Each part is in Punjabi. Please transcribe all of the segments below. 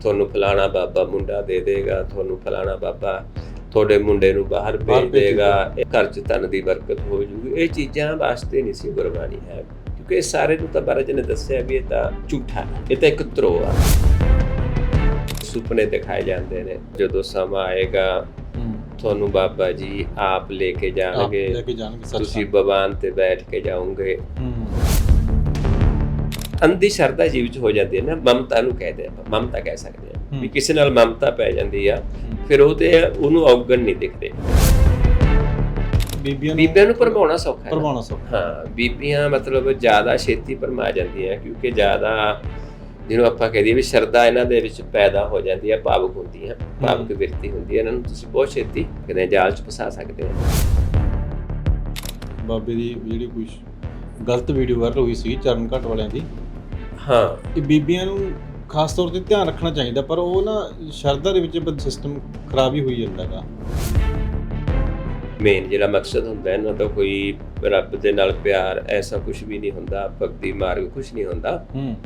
ਤੁਹਾਨੂੰ ਫਲਾਣਾ ਬਾਬਾ ਮੁੰਡਾ ਦੇ ਦੇਗਾ ਤੁਹਾਨੂੰ ਫਲਾਣਾ ਬਾਬਾ ਤੁਹਾਡੇ ਮੁੰਡੇ ਨੂੰ ਬਾਹਰ ਭੇਜ ਦੇਗਾ। ਘਰ 'ਚ ਧਨ ਦੀ ਬਰਕਤ ਹੋ ਜੂਗੀ। ਇਹ ਚੀਜ਼ਾਂ ਵਾਸਤੇ ਨਹੀਂ ਸੀ ਗੁਰਬਾਣੀ ਹੈ ਕਿਉਂਕਿ ਇਹ ਸਾਰੇ ਨੂੰ ਤਾਂ ਮਹਾਰਾਜ ਨੇ ਦੱਸਿਆ ਵੀ ਇਹ ਤਾਂ ਝੂਠਾ ਇਹ ਤਾਂ ਇੱਕ ਧਰੋ ਆ। ਸੁਪਨੇ ਦਿਖਾਏ ਜਾਂਦੇ ਨੇ ਜਦੋਂ ਸਮਾਂ ਆਏਗਾ ਤੁਹਾਨੂੰ ਬਾਬਾ ਜੀ ਆਪ ਲੈ ਕੇ ਜਾਣਗੇ। ਤੁਸੀਂ ਬਵਾਨ ਤੇ ਬੈਠ ਕੇ ਜਾਓਗੇ। ਅੰਧੀ ਸ਼ਰਧਾ ਜੀਵ ਚ ਹੋ ਜਾਂਦੀ ਹੈ ਨਾ ਮਮਤਾ ਨੂੰ ਕਹਿੰਦੇ ਆਪਾਂ ਮਮਤਾ ਕਹਿ ਸਕਦੇ ਆ ਵੀ ਹੂੰ। ਕਿਸੇ ਨਾਲ ਮਮਤਾ ਪੈ ਜਾਂਦੀ ਆ ਫਿਰ ਉਹ ਤੇ ਉਹਨੂੰ ਔਗਣ ਨਹੀਂ ਦਿਖਦੇ। ਬੀਬੀਆਂ ਨੂੰ ਬੀਬੀਆਂ ਨੂੰ ਭਰਮਾਉਣਾ ਸੌਖਾ ਹੈ। ਪਰਵਾਣਾ ਸੌਖਾ ਹਾਂ। ਬੀਬੀਆਂ ਮਤਲਬ ਜ਼ਿਆਦਾ ਛੇਤੀ ਭਰਮਾ ਜਾਂਦੀਆਂ ਕਿਉਂਕਿ ਜ਼ਿਆਦਾ ਜਿਹਨੂੰ ਆਪਾਂ ਕਹਦੇ ਵੀ ਸ਼ਰਧਾ ਇਹਨਾਂ ਦੇ ਵਿੱਚ ਪੈਦਾ ਹੋ ਜਾਂਦੀ ਹੈ ਭਾਵੁਕ ਹੁੰਦੀਆਂ ਭਾਵੁਕ ਵਿਰਤੀ ਹੁੰਦੀ ਹੈ ਇਹਨਾਂ ਨੂੰ ਤੁਸੀਂ ਬਹੁਤ ਛੇਤੀ ਕਿਤੇ ਜਾਲ ਚ ਫਸਾ ਸਕਦੇ ਹੋ। ਬਾਬੇ ਦੀ ਜਿਹੜੀ ਕੋਈ ਗਲਤ ਵੀਡੀਓ ਵਾਇਰਲ ਹੋਈ ਸੀ ਚਰਨ ਘਟ ਵਾਲਿਆਂ ਦੀ ਹਾਂ। ਇਹ ਬੀਬੀਆਂ ਨੂੰ ਖਾਸ ਤੌਰ ਤੇ ਧਿਆਨ ਰੱਖਣਾ ਚਾਹੀਦਾ ਪਰ ਉਹ ਨਾ ਸ਼ਰਧਾ ਦੇ ਵਿੱਚ ਸਿਸਟਮ ਖਰਾਬ ਹੀ ਹੋਈ ਜਾਂਦਾ ਗਾ। ਮੇਨ ਜਿਹੜਾ ਮਕਸਦ ਹੁੰਦਾ ਇਹਨਾਂ ਦਾ ਕੋਈ ਰੱਬ ਦੇ ਨਾਲ ਪਿਆਰ ਐਸਾ ਕੁਝ ਵੀ ਨਹੀਂ ਹੁੰਦਾ ਭਗਤੀ ਮਾਰਗ ਕੁਝ ਨਹੀਂ ਹੁੰਦਾ। ਹੂੰ।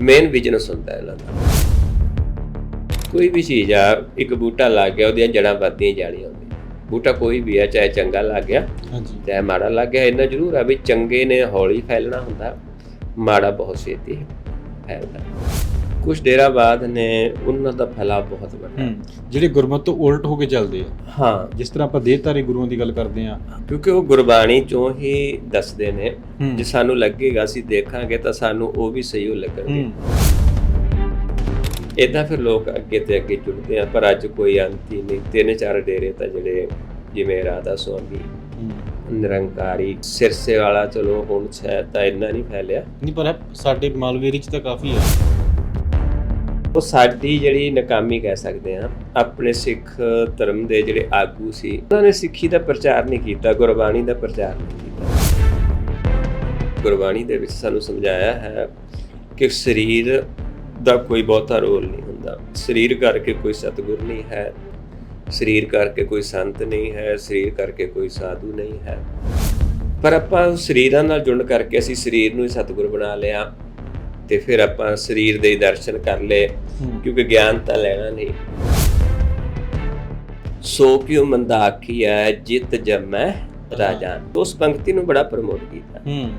ਮੇਨ ਬਿਜ਼ਨਸ ਹੁੰਦਾ ਇਹਨਾਂ ਦਾ। ਕੋਈ ਵੀ ਚੀਜ਼ ਆ ਇੱਕ ਬੂਟਾ ਲੱਗ ਗਿਆ ਉਹਦੀਆਂ ਜੜਾਂ ਵੱਧਦੀਆਂ ਜਾਣੀਆਂ ਹੁੰਦੀਆਂ। ਬੂਟਾ ਕੋਈ ਵੀ ਆ ਚਾਹੇ ਚੰਗਾ ਲੱਗ ਗਿਆ ਹਾਂਜੀ। ਚਾਹੇ ਮਾੜਾ ਲੱਗ ਗਿਆ ਇੰਨਾ ਜ਼ਰੂਰ ਆ ਵੀ ਚੰਗੇ ਨੇ ਹੌਲੀ ਫੈਲਣਾ ਹੁੰਦਾ। ਮਾੜਾ ਬਹੁਤ ਛੇਤੀ ਫੈਲਦਾ। ਕੁਝ ਦੇਰਾਂ ਬਾਅਦ ਨੇ ਉਹਨਾਂ ਦਾ ਫੈਲਾਅ ਬਹੁਤ ਵੱਡਾ। ਜਿਹੜੇ ਗੁਰਮਤ ਤੋਂ ਉਲਟ ਹੋ ਕੇ ਚੱਲਦੇ ਆ। ਹਾਂ। ਜਿਸ ਤਰ੍ਹਾਂ ਆਪਾਂ ਦੇਹਧਾਰੀ ਗੁਰੂਆਂ ਦੀ ਗੱਲ ਕਰਦੇ ਆ ਕਿਉਂਕਿ ਉਹ ਗੁਰਬਾਣੀ ਚੋਂ ਹੀ ਦੱਸਦੇ ਨੇ ਜੇ ਸਾਨੂੰ ਲੱਗੇਗਾ ਅਸੀਂ ਦੇਖਾਂਗੇ ਤਾਂ ਸਾਨੂੰ ਉਹ ਵੀ ਸਹੀ ਹੋ ਲੱਗਣਗੇ। ਇਦਾਂ ਫਿਰ ਲੋਕ ਅੱਗੇ ਤੇ ਅੱਗੇ ਜੁੜਦੇ ਆ ਪਰ ਅੱਜ ਕੋਈ ਅੰਤ ਹੀ ਨਹੀਂ। ਤਿੰਨ ਚਾਰ ਡੇਰੇ ਤਾਂ ਜਿਹੜੇ ਜਿਵੇਂ ਰਾਧਾ ਸੁਆਮੀ। ਨਿਰੰਕਾਰੀ ਸਿਰਸੇ ਵਾਲਾ ਚਲੋ ਹੁਣ ਸ਼ਾਇਦ ਤਾਂ ਇੰਨਾ ਨਹੀਂ ਫੈਲਿਆ। ਨਹੀਂ ਪਰ ਸਾਡੇ ਮਾਲਵੇਰੀ ਚ ਤਾਂ ਕਾਫੀ ਆ ਉਹ ਸਾਡੀ ਜਿਹੜੀ ਨਾਕਾਮੀ ਕਹਿ ਸਕਦੇ ਆ ਆਪਣੇ ਸਿੱਖ ਧਰਮ ਦੇ ਜਿਹੜੇ ਆਗੂ ਸੀ ਉਹਨਾਂ ਨੇ ਸਿੱਖੀ ਦਾ ਪ੍ਰਚਾਰ ਨਹੀਂ ਕੀਤਾ ਗੁਰਬਾਣੀ ਦਾ ਪ੍ਰਚਾਰ ਨਹੀਂ ਕੀਤਾ। ਗੁਰਬਾਣੀ ਦੇ ਵਿੱਚ ਸਾਨੂੰ ਸਮਝਾਇਆ ਹੈ ਕਿ ਸਰੀਰ ਦਾ ਕੋਈ ਬਹੁਤਾ ਰੋਲ ਨਹੀਂ ਹੁੰਦਾ। ਸਰੀਰ ਕਰਕੇ ਕੋਈ ਸਤਿਗੁਰ ਨਹੀਂ ਹੈ ਸਰੀਰ ਕਰਕੇ ਕੋਈ ਸੰਤ ਨਹੀਂ ਹੈ ਸਰੀਰ ਕਰਕੇ ਕੋਈ ਸਾਧੂ ਨਹੀਂ ਹੈ। ਪਰ ਆਪਾਂ ਸਰੀਰਾਂ ਨਾਲ ਜੁੜ ਕਰਕੇ ਅਸੀਂ ਸਰੀਰ ਨੂੰ ਹੀ ਸਤਿਗੁਰ ਬਣਾ ਲਿਆ ਤੇ ਫਿਰ ਆਪਾਂ ਸਰੀਰ ਦੇ ਹੀ ਦਰਸ਼ਨ ਕਰ ਲਏ ਹੂੰ। ਕਿਉਂਕਿ ਗਿਆਨ ਤਾਂ ਲੈਣਾ ਨਹੀਂ। ਸੋ ਕਿਉ ਮੰਦਾ ਆਖੀਐ ਜਿਤ ਜਮੈ ਰਾਜਾਨ। ਉਸ ਪੰਕਤੀ ਨੂੰ ਬੜਾ ਪ੍ਰਮੋਟ ਕੀਤਾ। ਹੂੰ।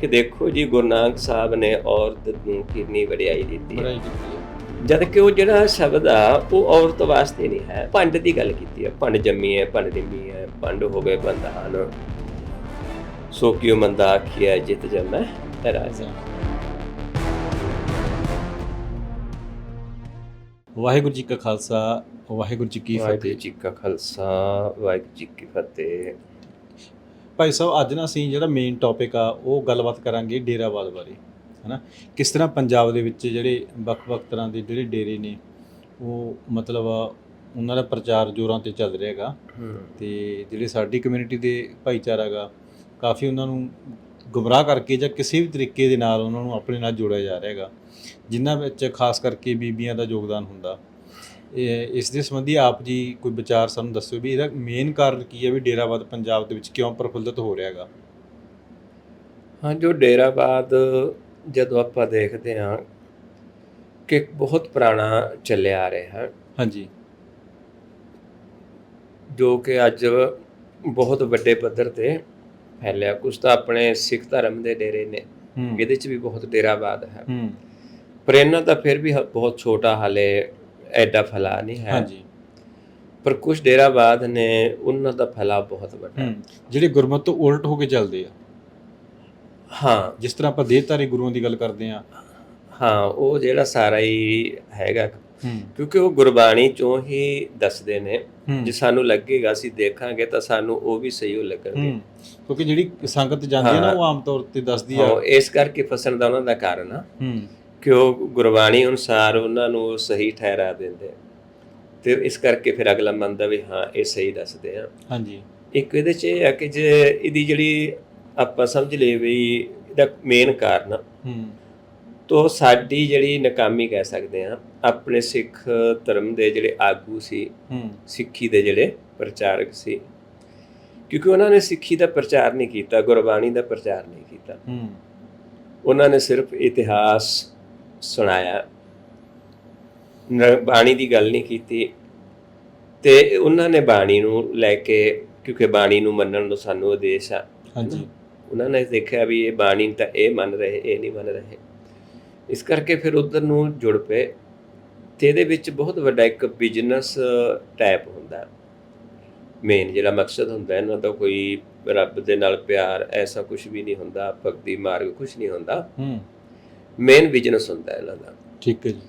ਕਿ ਦੇਖੋ ਜੀ ਗੁਰੂ ਨਾਨਕ ਸਾਹਿਬ ਨੇ ਔਰਤ ਨੂੰ ਕਿੰਨੀ ਵਡਿਆਈ ਦਿੱਤੀ ਹੈ। ਜਦ ਕਿ ਉਹ ਜਿਹੜਾ ਸ਼ਬਦ ਆ ਉਹ ਔਰਤ ਵਾਸਤੇ ਨਹੀਂ ਹੈ। ਭੰਡ ਦੀ ਗੱਲ ਕੀਤੀ ਹੈ। ਭੰਡ ਜੰਮੀ ਹੈ ਭੰਡ ਨਿੰਮੀ ਹੈ ਭੰਡ ਹੋ ਗਏ ਬੰਧਾਨ ਸੋ ਕਿਉ ਮੰਦਾ ਆਖੀਐ ਜਿਤ ਜਮੈ ਰਾਜਾਨ ਵਾਹਿਗੁਰੂ ਜੀ ਕਾ ਖਾਲਸਾ ਵਾਹਿਗੁਰੂ ਜੀ ਕੀ ਫਤਿਹ। ਜੀ ਕਾ ਖਾਲਸਾ ਵਾਹਿਗੁਰੂ ਜੀ ਕੀ ਫਤਿਹ। ਭਾਈ ਸਾਹਿਬ ਅੱਜ ਨਾ ਅਸੀਂ ਜਿਹੜਾ ਮੇਨ ਟੌਪਿਕ ਆ ਉਹ ਗੱਲਬਾਤ ਕਰਾਂਗੇ ਡੇਰਾਵਾਦ ਬਾਰੇ। ਹਨਾ? ਕਿਸ ਤਰ੍ਹਾਂ ਪੰਜਾਬ ਦੇ ਵਿੱਚ ਜਿਹੜੇ ਵੱਖ-ਵੱਖ ਤਰ੍ਹਾਂ ਦੇ ਜਿਹੜੇ ਡੇਰੇ ਨੇ ਉਹ ਮਤਲਬ ਉਹਨਾਂ ਦਾ ਪ੍ਰਚਾਰ ਜ਼ੋਰਾਂ ਤੇ ਚੱਲ ਰਿਹਾ ਹੈਗਾ ਤੇ ਜਿਹੜੇ ਸਾਡੀ ਕਮਿਊਨਿਟੀ ਦੇ ਭਾਈਚਾਰਾ ਗਾ ਕਾਫੀ ਉਹਨਾਂ ਨੂੰ ਗੁੰਮਰਾਹ ਕਰਕੇ ਜਾਂ ਕਿਸੇ ਵੀ ਤਰੀਕੇ ਦੇ ਨਾਲ ਉਹਨਾਂ ਨੂੰ ਆਪਣੇ ਨਾਲ ਜੋੜਿਆ ਜਾ ਰਿਹਾ ਹੈਗਾ ਜਿਨ੍ਹਾਂ ਵਿੱਚ ਖਾਸ ਕਰਕੇ ਬੀਬੀਆਂ ਦਾ ਯੋਗਦਾਨ ਹੁੰਦਾ। ਇਸ ਦੇ ਸੰਬੰਧੀ ਆਪ ਜੀ ਕੋਈ ਵਿਚਾਰ ਸਾਨੂੰ ਦੱਸਿਓ ਵੀ ਇਹਦਾ ਮੇਨ ਕਾਰਨ ਕੀ ਹੈ ਵੀ ਡੇਰਾਵਾਦ ਪੰਜਾਬ ਦੇ ਵਿੱਚ ਕਿਉਂ ਪ੍ਰਫੁੱਲਤ ਹੋ ਰਿਹਾ ਹੈਗਾ? ਹਾਂ ਜੋ ਡੇਰਾਬਾਦ ਜਦੋਂ ਆਪਾਂ ਦੇਖਦੇ ਹਾਂ ਕਿ ਬਹੁਤ ਪੁਰਾਣਾ ਚੱਲਿਆ ਆ ਰਿਹਾ ਹੈ। ਹਾਂਜੀ। ਜੋ ਕਿ ਅੱਜ ਬਹੁਤ ਵੱਡੇ ਪੱਧਰ ਤੇ ਫੈਲਿਆ। ਕੁਝ ਤਾਂ ਆਪਣੇ ਸਿੱਖ ਧਰਮ ਦੇ ਡੇਰੇ ਨੇ। ਇਹਦੇ 'ਚ ਵੀ ਬਹੁਤ ਡੇਰਾਬਾਦ ਹੈ। ਹੂੰ। ਪਰ ਇਹਨਾਂ ਦਾ ਫਿਰ ਵੀ ਬਹੁਤ ਛੋਟਾ ਹਾਲੇ ਐਡਾ ਫੈਲਾ ਨਹੀਂ ਹੈ। ਹਾਂਜੀ। ਪਰ ਕੁਝ ਡੇਰਾਬਾਦ ਨੇ ਉਹਨਾਂ ਦਾ ਫੈਲਾ ਬਹੁਤ ਵੱਡਾ। ਜਿਹੜੇ ਗੁਰਮਤ ਤੋਂ ਉਲਟ ਹੋ ਕੇ ਚੱਲਦੇ ਆ। ਹਾਂ। ਜਿਸ ਤਰ੍ਹਾਂ ਆਪਾਂ ਦੇਹਧਾਰੀ ਗੁਰੂਆਂ ਦੀ ਗੱਲ ਕਰਦੇ ਆ ਹਾਂ ਉਹ ਜਿਹੜਾ ਸਾਰਾ ਹੀ ਹੈਗਾ। ਕਿਉਂਕਿ ਉਹ ਗੁਰਬਾਣੀ ਚੋਂ ਹੀ ਦੱਸਦੇ ਨੇ। ਜੇ ਸਾਨੂੰ ਲੱਗੇਗਾ ਅਸੀਂ ਦੇਖਾਂਗੇ ਤਾਂ ਸਾਨੂੰ ਉਹ ਵੀ ਸਹੀ ਹੋ ਲੱਗਣਗੇ। ਕਿਉਂਕਿ ਜਿਹੜੀ ਸੰਗਤ ਜਾਂਦੀ ਹੈ ਨਾ। ਉਹ ਆਮ ਤੌਰ ਤੇ ਦੱਸਦੀ ਆ। ਇਸ ਕਰਕੇ ਫਸਣ ਦਾ ਉਹਨਾਂ ਦਾ ਕਾਰਨ ਆ। ਕਿ ਉਹ ਗੁਰਬਾਣੀ ਅਨੁਸਾਰ ਉਹਨਾਂ ਨੂੰ ਸਹੀ ਠਹਿਰਾ ਦਿੰਦੇ। ਤੇ ਇਸ ਕਰਕੇ ਫਿਰ ਅਗਲਾ ਮੰਨਦਾ ਵੀ ਹਾਂ ਇਹ ਸਹੀ ਦੱਸਦੇ ਆ। ਹਾਂਜੀ। ਇੱਕ ਇਹਦੇ ਚ ਇਹ ਆ ਕਿ ਜੇ ਇਹਦੀ ਜਿਹੜੀ ਆਪਾਂ ਸਮਝ ਲਈਏ ਵੀ ਇਹਦਾ ਮੇਨ ਕਾਰਨ ਹੂੰ। ਤੋ ਸਾਡੀ ਜਿਹੜੀ ਨਾਕਾਮੀ ਕਹਿ ਸਕਦੇ ਆ ਆਪਣੇ ਸਿੱਖ ਧਰਮ ਦੇ ਜਿਹੜੇ ਆਗੂ ਸੀ ਹੂੰ। ਸਿੱਖੀ ਦੇ ਜਿਹੜੇ ਪ੍ਰਚਾਰਕ ਸੀ ਕਿਉਂਕਿ ਉਹਨਾਂ ਨੇ ਸਿੱਖੀ ਦਾ ਪ੍ਰਚਾਰ ਨਹੀਂ ਕੀਤਾ ਗੁਰਬਾਣੀ ਦਾ ਪ੍ਰਚਾਰ ਨਹੀਂ ਕੀਤਾ। ਹੂੰ। ਉਹਨਾਂ ਨੇ ਸਿਰਫ ਇਤਿਹਾਸ ਸੁਣਾਇਆ। ਬਾਣੀ ਦੀ ਗੱਲ ਨਹੀਂ ਕੀਤੀ। ਤੇ ਉਹਨਾਂ ਨੇ ਬਾਣੀ ਨੂੰ ਲੈ ਕੇ ਕਿਉਂਕਿ ਬਾਣੀ ਨੂੰ ਮੰਨਣ ਨੂੰ ਸਾਨੂੰ ਆਦੇਸ਼ ਆ। ਹਾਂਜੀ। ਉਹਨਾਂ ਨੇ ਦੇਖਿਆ ਵੀ ਇਹ ਬਾਣੀ ਤਾਂ ਇਹ ਮੰਨ ਰਹੇ ਇਹ ਨਹੀਂ ਮੰਨ ਰਹੇ। ਇਸ ਕਰਕੇ ਫਿਰ ਉਧਰ ਨੂੰ ਜੁੜ ਪਏ ਤੇ ਇਹਦੇ ਵਿੱਚ ਬਹੁਤ ਵੱਡਾ ਇੱਕ ਬਿਜ਼ਨਸ ਟਾਈਪ ਹੁੰਦਾ। ਮੇਨ ਜਿਹੜਾ ਮਕਸਦ ਹੁੰਦਾ ਇਹਨਾਂ ਦਾ ਕੋਈ ਰੱਬ ਦੇ ਨਾਲ ਪਿਆਰ ਐਸਾ ਕੁਝ ਵੀ ਨਹੀਂ ਹੁੰਦਾ ਭਗਤੀ ਮਾਰਗ ਕੁਝ ਨਹੀਂ ਹੁੰਦਾ। ਹੂੰ। ਮੇਨ ਬਿਜ਼ਨਸ ਹੁੰਦਾ ਇਹਨਾਂ ਦਾ। ਠੀਕ ਹੈ ਜੀ।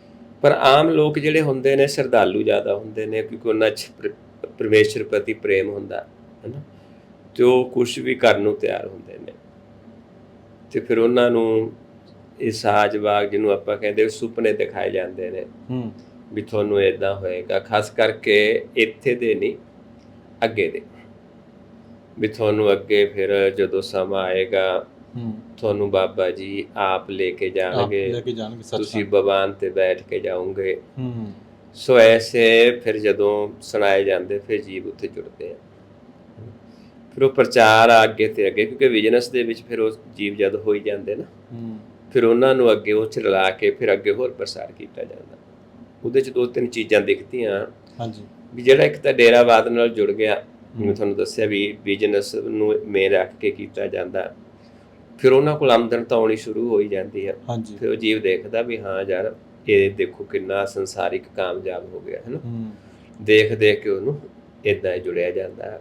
ਪਰ ਆਮ ਲੋਕ ਜਿਹੜੇ ਹੁੰਦੇ ਨੇ ਸ਼ਰਧਾਲੂ ਜ਼ਿਆਦਾ ਹੁੰਦੇ ਨੇ ਕਿਉਂਕਿ ਉਹਨਾਂ 'ਚ ਪ੍ਰ- ਪਰਮੇਸ਼ਰ ਪ੍ਰਤੀ ਪ੍ਰੇਮ ਹੁੰਦਾ ਹੈ ਨਾ ਤੇ ਉਹ ਕੁਝ ਵੀ ਕਰਨ ਨੂੰ ਤਿਆਰ ਹੁੰਦੇ ਨੇ। ਤੇ ਫਿਰ ਉਹਨਾਂ ਨੂੰ ਇਹ ਸਾਜ ਬਾਗ ਜਿਹਨੂੰ ਆਪਾਂ ਕਹਿੰਦੇ ਸੁਪਨੇ ਦਿਖਾਏ ਜਾਂਦੇ ਨੇ। ਹੂੰ। ਵੀ ਤੁਹਾਨੂੰ ਇਦਾਂ ਹੋਏਗਾ ਖਾਸ ਕਰਕੇ ਇੱਥੇ ਦੇ ਨਹੀਂ ਅੱਗੇ ਦੇ। ਵੀ ਤੁਹਾਨੂੰ ਅੱਗੇ ਫਿਰ ਜਦੋਂ ਸਮਾਂ ਆਏਗਾ ਹੂੰ। ਤੁਹਾਨੂੰ ਬਾਬਾ ਜੀ ਆਪ ਲੈ ਕੇ ਜਾਣਗੇ। ਲੈ ਕੇ ਜਾਣਗੇ ਸੱਚ ਤੁਸੀਂ ਬਵਾਨ ਤੇ ਬੈਠ ਕੇ ਜਾਓਗੇ। ਸੋ ਐਸੇ ਫਿਰ ਜਦੋਂ ਸੁਣਾਏ ਜਾਂਦੇ ਫਿਰ ਜੀਵ ਉੱਥੇ ਜੁੜਦੇ ਆ। ਫਿਰ ਉਹ ਪ੍ਰਚਾਰ ਆ ਅੱਗੇ ਤੇ ਅੱਗੇ ਕਿਉਂਕਿ ਬਿਜ਼ਨਸ ਦੇ ਵਿੱਚ ਫਿਰ ਉਹ ਜੀਵ ਜਦ ਹੋਈ ਜਾਂਦੇ ਨਾ ਫਿਰ ਉਹਨਾਂ ਨੂੰ ਅੱਗੇ ਉਹ ਚ ਰਲਾ ਕੇ ਫਿਰ ਅੱਗੇ ਹੋਰ ਪ੍ਰਸਾਰ ਕੀਤਾ ਜਾਂਦਾ। ਉਹਦੇ ਚ ਦੋ ਤਿੰਨ ਚੀਜ਼ਾਂ ਦਿਖਦੀਆਂ ਹਾਂਜੀ। ਵੀ ਜਿਹੜਾ ਇੱਕ ਤਾਂ ਡੇਰਾਵਾਦ ਨਾਲ ਜੁੜ ਗਿਆ ਜਿਵੇਂ ਤੁਹਾਨੂੰ ਦੱਸਿਆ ਵੀ ਬਿਜ਼ਨਸ ਨੂੰ ਮੇਨ ਰੱਖ ਕੇ ਕੀਤਾ ਜਾਂਦਾ। ਫਿਰ ਉਹਨਾਂ ਕੋਲ ਆਮਦਨ ਤਾਂ ਆਉਣੀ ਸ਼ੁਰੂ ਹੋਈ ਜਾਂਦੀ ਹੈ ਫਿਰ ਉਹ ਜੀਵ ਦੇਖਦਾ ਵੀ ਹਾਂ ਯਾਰ ਇਹ ਦੇਖੋ ਕਿੰਨਾ ਸੰਸਾਰਿਕ ਕਾਮਯਾਬ ਹੋ ਗਿਆ ਹੈ ਨਾ। ਦੇਖ ਦੇਖ ਕੇ ਉਹਨੂੰ ਇਦਾਂ ਜੁੜਿਆ ਜਾਂਦਾ। ਹੈ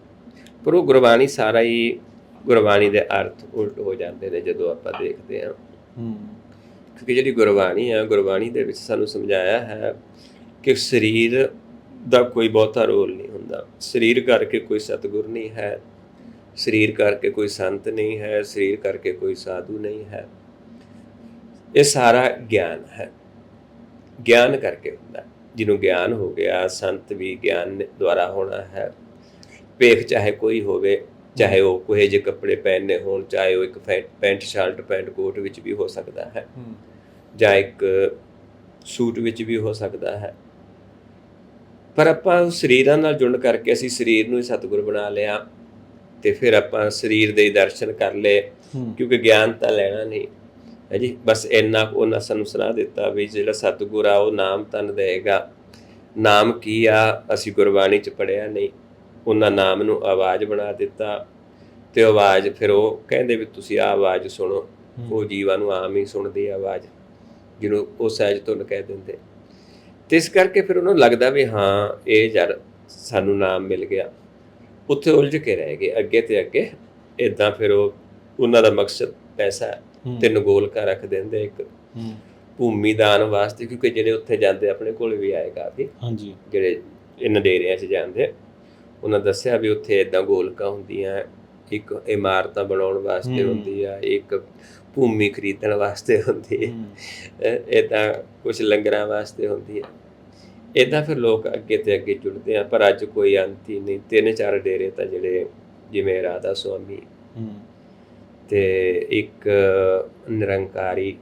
ਪਰ ਉਹ ਗੁਰਬਾਣੀ ਸਾਰਾ ਹੀ ਗੁਰਬਾਣੀ ਦੇ ਅਰਥ ਉਲਟ ਹੋ ਜਾਂਦੇ ਨੇ ਜਦੋਂ ਆਪਾਂ ਦੇਖਦੇ ਹਾਂ। ਹੂੰ। ਕਿਉਂਕਿ ਜਿਹੜੀ ਗੁਰਬਾਣੀ ਹੈ ਗੁਰਬਾਣੀ ਦੇ ਵਿੱਚ ਸਾਨੂੰ ਸਮਝਾਇਆ ਹੈ ਕਿ ਸਰੀਰ ਦਾ ਕੋਈ ਬਹੁਤਾ ਰੋਲ ਨਹੀਂ ਹੁੰਦਾ। ਸਰੀਰ ਕਰਕੇ ਕੋਈ ਸਤਿਗੁਰ ਨਹੀਂ ਹੈ ਸਰੀਰ ਕਰਕੇ ਕੋਈ ਸੰਤ ਨਹੀਂ ਹੈ ਸਰੀਰ ਕਰਕੇ ਕੋਈ ਸਾਧੂ ਨਹੀਂ ਹੈ। ਇਹ ਸਾਰਾ ਗਿਆਨ ਹੈ। ਗਿਆਨ ਕਰਕੇ ਹੁੰਦਾ। ਜਿਹਨੂੰ ਗਿਆਨ ਹੋ ਗਿਆ ਸੰਤ ਵੀ ਗਿਆਨ ਦੁਆਰਾ ਹੋਣਾ ਹੈ। ਭੇਖ ਚਾਹੇ ਕੋਈ ਹੋਵੇ ਚਾਹੇ ਉਹ ਕੋਹੇ ਜਿਹੇ ਕੱਪੜੇ ਪਹਿਨਨੇ ਹੋਣ ਚਾਹੇ ਉਹ ਇੱਕ ਪੈਂਟ ਸ਼ਰਟ ਪੈਂਟ ਕੋਟ ਵਿੱਚ ਵੀ ਹੋ ਸਕਦਾ ਹੈ। ਜਾਂ ਇੱਕ ਸੂਟ ਵਿੱਚ ਵੀ ਹੋ ਸਕਦਾ ਹੈ। ਪਰ ਆਪਾਂ ਸਰੀਰਾਂ ਨਾਲ ਜੁੜਨ ਕਰਕੇ ਅਸੀਂ ਸਰੀਰ ਨੂੰ ਹੀ ਸਤਿਗੁਰ ਬਣਾ ਲਿਆ ਤੇ ਫਿਰ ਆਪਾਂ ਸਰੀਰ ਦੇ ਦਰਸ਼ਨ ਕਰ ਲਏ ਕਿਉਂਕਿ ਗਿਆਨ ਤਾਂ ਲੈਣਾ ਨਹੀਂ। ਹੈ ਜੀ? ਬਸ ਇੰਨਾ ਉਹਨਾਂ ਸਾਨੂੰ ਸੁਣਾ ਦਿੱਤਾ ਵੀ ਜਿਹੜਾ ਸਤਿਗੁਰ ਆ ਉਹ ਨਾਮ ਤਨ ਦੇਗਾ ਨਾਮ ਕੀ ਆ? ਅਸੀਂ ਗੁਰਬਾਣੀ ਚ ਪੜਿਆ ਨਹੀਂ। ਉਹਨਾਂ ਨਾਮ ਨੂੰ ਆਵਾਜ਼ ਬਣਾ ਦਿੱਤਾ ਤੇ ਆਵਾਜ਼ ਫਿਰ ਉਹ ਕਹਿੰਦੇ ਵੀ ਤੁਸੀਂ ਆ ਆਵਾਜ਼ ਸੁਣੋ ਉਹ ਜੀਵਾਂ ਨੂੰ ਆਮ ਹੀ ਸੁਣਦੀ ਆ ਆਵਾਜ਼ ਜਿਹਨੂੰ ਉਹ ਸਹਿਜ ਤੋਂ ਕਹਿ ਦਿੰਦੇ। ਤੇ ਇਸ ਕਰਕੇ ਫਿਰ ਉਹਨੂੰ ਲੱਗਦਾ ਵੀ ਹਾਂ ਇਹ ਯਾਰ ਸਾਨੂੰ ਨਾਮ ਮਿਲ ਗਿਆ ਉੱਥੇ ਉਲਝ ਕੇ ਰਹਿ ਗਏ ਅੱਗੇ ਤੇ ਅੱਗੇ ਇਦਾਂ ਫਿਰ ਉਹ ਉਹਨਾਂ ਦਾ ਮਕਸਦ ਪੈਸਾ। ਹੂੰ, ਤਿੰਨ ਗੋਲਕਾਂ ਰੱਖ ਦਿੰਦੇ ਇੱਕ ਭੂਮੀ ਦਾਨ ਵਾਸਤੇ ਕਿਉਂਕਿ ਜਿਹੜੇ ਉੱਥੇ ਜਾਂਦੇ ਆਪਣੇ ਕੋਲ ਵੀ ਆਏ ਕਾਫੀ ਹਾਂਜੀ। ਜਿਹੜੇ ਇਹਨਾਂ ਡੇਰਿਆਂ 'ਚ ਜਾਂਦੇ ਉਹਨਾਂ ਦੱਸਿਆ ਵੀ ਉੱਥੇ ਇਦਾਂ ਗੋਲਕਾਂ ਹੁੰਦੀਆਂ ਇੱਕ ਇਮਾਰਤਾਂ ਬਣਾਉਣ ਵਾਸਤੇ। ਹੁੰਦੀ ਆ ਇੱਕ ਭੂਮੀ ਖਰੀਦਣ ਵਾਸਤੇ ਹੁੰਦੀ ਹੈ। ਇਦਾਂ ਕੁਝ ਲੰਗਰਾਂ ਵਾਸਤੇ ਹੁੰਦੀ ਹੈ ਇਦਾਂ ਫਿਰ ਲੋਕ ਅੱਗੇ ਤੇ ਅੱਗੇ ਜੁੜਦੇ ਆ ਪਰ ਅੱਜ ਕੋਈ ਅੰਤ ਹੀ ਨਹੀਂ। ਤਿੰਨ ਚਾਰ ਡੇਰੇ ਤਾਂ ਜਿਹੜੇ ਜਿਵੇਂ ਰਾਧਾ ਸੁਆਮੀ ਤੇ ਇੱਕ ਨਿਰੰਕਾਰੀ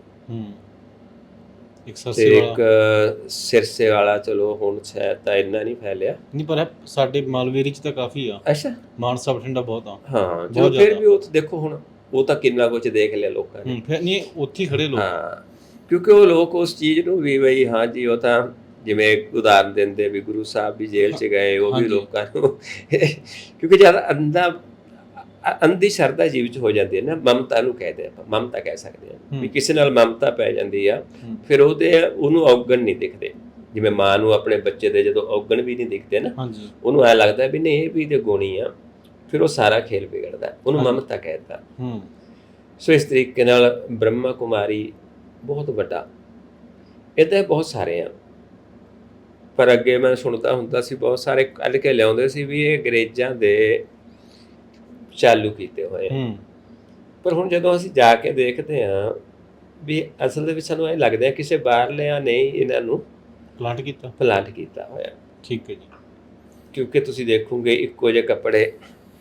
ਹੂੰ ਇੱਕ ਇੱਕ ਵਾਲਾ ਸਿਰਸੇ ਵਾਲਾ ਚਲੋ ਹੁਣ ਸ਼ਾਇਦ ਤਾਂ ਇੰਨਾ ਨਹੀਂ ਫੈਲਿਆ। ਨਹੀਂ ਪਰ ਇਹ ਸਾਡੇ ਮਾਲਵੇਰੀ ਚ ਤਾਂ ਕਾਫੀ ਆ। ਅੱਛਾ। ਮਾਨਸਾ ਬਠਿੰਡਾ ਬਹੁਤ ਆ। ਹਾਂ ਜੋ ਬਹੁਤ ਫਿਰ ਜ਼ਿਆਦਾ। ਵੀ ਉਹ ਤਾਂ ਦੇਖੋ ਹੁਣ ਉਹ ਤਾਂ ਕਿੰਨਾ ਕੁਝ ਦੇਖ ਲਿਆ ਲੋਕਾਂ ਨੇ। ਹੂੰ ਫਿਰ ਨਹੀਂ ਉੱਥੇ ਹੀ ਖੜੇ ਲੋਕ। ਹਾਂ ਕਿਉਂਕਿ ਉਹ ਲੋਕ ਉਸ ਚੀਜ਼ ਨੂੰ ਵੀ ਬਈ ਹਾਂ ਜੀ ਉਹ ਤਾਂ ਜਿਵੇਂ ਉਦਾਹਰਨ ਦਿੰਦੇ ਵੀ ਗੁਰੂ ਸਾਹਿਬ ਵੀ ਜੇਲ੍ਹ 'ਚ ਗਏ ਉਹ ਵੀ ਹਾਂਜੀ। ਲੋਕਾਂ ਨੂੰ। ਕਿਉਂਕਿ ਜਦ ਅੰਦਾ ਅੰਧੀ ਸ਼ਰਧਾ ਜੀਵ 'ਚ ਹੋ ਜਾਂਦੀ ਹੈ ਨਾ ਮਮਤਾ ਨੂੰ ਕਹਿੰਦੇ ਆਪਾਂ ਮਮਤਾ ਕਹਿ ਸਕਦੇ ਹਾਂ। ਵੀ। ਕਿਸੇ ਨਾਲ ਮਮਤਾ ਪੈ ਜਾਂਦੀ ਆ। ਫਿਰ ਉਹਦੇ ਉਹਨੂੰ ਔਗਣ ਨਹੀਂ ਦਿਖਦੇ। ਜਿਵੇਂ ਮਾਂ ਨੂੰ ਆਪਣੇ ਬੱਚੇ ਦੇ ਜਦੋਂ ਔਗਣ ਵੀ ਨਹੀਂ ਦਿਖਦੇ ਨਾ ਉਹਨੂੰ ਐ ਲੱਗਦਾ ਵੀ ਨਹੀਂ ਇਹ ਵੀ ਤੇ ਗੁਣੀ ਆ। ਫਿਰ ਉਹ ਸਾਰਾ ਖੇਲ ਵਿਗੜਦਾ ਉਹਨੂੰ। ਮਮਤਾ ਕਹਿੰਦਾ ਹੂੰ। ਸੋ ਇਸ ਤਰੀਕੇ ਨਾਲ ਬ੍ਰਹਮਾ ਕੁਮਾਰੀ ਬਹੁਤ ਵੱਡਾ। ਇਹਦੇ ਬਹੁਤ ਸਾਰੇ ਆ। ਪਰ ਅੱਗੇ ਮੈਂ ਸੁਣਦਾ ਹੁੰਦਾ ਸੀ ਬਹੁਤ ਸਾਰੇ ਕੱਢ ਕੇ ਲਿਆਉਂਦੇ ਸੀ ਵੀ ਇਹ ਅੰਗਰੇਜ਼ਾਂ ਦੇ ਚਾਲੂ ਕੀਤੇ ਹੋਏ ਆ। ਹੂੰ। ਪਰ ਹੁਣ ਜਦੋਂ ਅਸੀਂ ਜਾ ਕੇ ਦੇਖਦੇ ਆ ਵੀ ਅਸਲ ਦੇ ਵਿੱਚ ਸਾਨੂੰ ਇਹ ਲੱਗਦਾ ਕਿਸੇ ਬਾਹਰਲਿਆਂ ਨੇ ਹੀ ਇਹਨਾਂ ਨੂੰ ਪਲਾਂਟ ਕੀਤਾ। ਪਲਾਂਟ ਕੀਤਾ ਹੋਇਆ। ਠੀਕ ਹੈ ਜੀ। ਕਿਉਂਕਿ ਤੁਸੀਂ ਦੇਖੋਗੇ ਇੱਕੋ ਜਿਹੇ ਕੱਪੜੇ।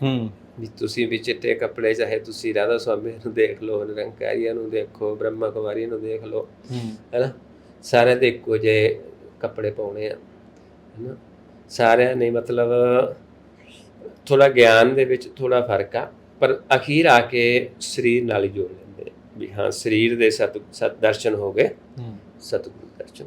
ਹੂੰ। ਵੀ ਤੁਸੀਂ ਵੀ ਚਿੱਟੇ ਕੱਪੜੇ ਚਾਹੇ ਤੁਸੀਂ ਰਾਧਾ ਸੁਆਮੀ ਨੂੰ ਦੇਖ ਲਓ ਨਿਰੰਕਾਰੀਆਂ ਨੂੰ ਦੇਖੋ ਬ੍ਰਹਮਾ ਕੁਮਾਰੀ ਨੂੰ ਦੇਖ ਲਓ ਹੂੰ। ਹੈਨਾ? ਸਾਰਿਆਂ ਦੇ ਇੱਕੋ ਜਿਹੇ ਕੱਪੜੇ ਪਾਉਣੇ ਆ ਹੈਨਾ? ਸਾਰਿਆਂ ਨੇ ਮਤਲਬ ਥੋੜਾ ਗਿਆਨ ਦੇ ਵਿੱਚ ਥੋੜਾ ਫ਼ਰਕ ਆ ਪਰ ਅਖੀਰ ਆ ਕੇ ਸਰੀਰ ਨਾਲ ਹੀ ਜੋੜ ਲੈਂਦੇ ਵੀ ਹਾਂ ਸਰੀਰ ਦੇ ਸਤ ਸਤ ਦਰਸ਼ਨ ਹੋ ਗਏ ਸਤਿਗੁਰੂ ਦਰਸ਼ਨ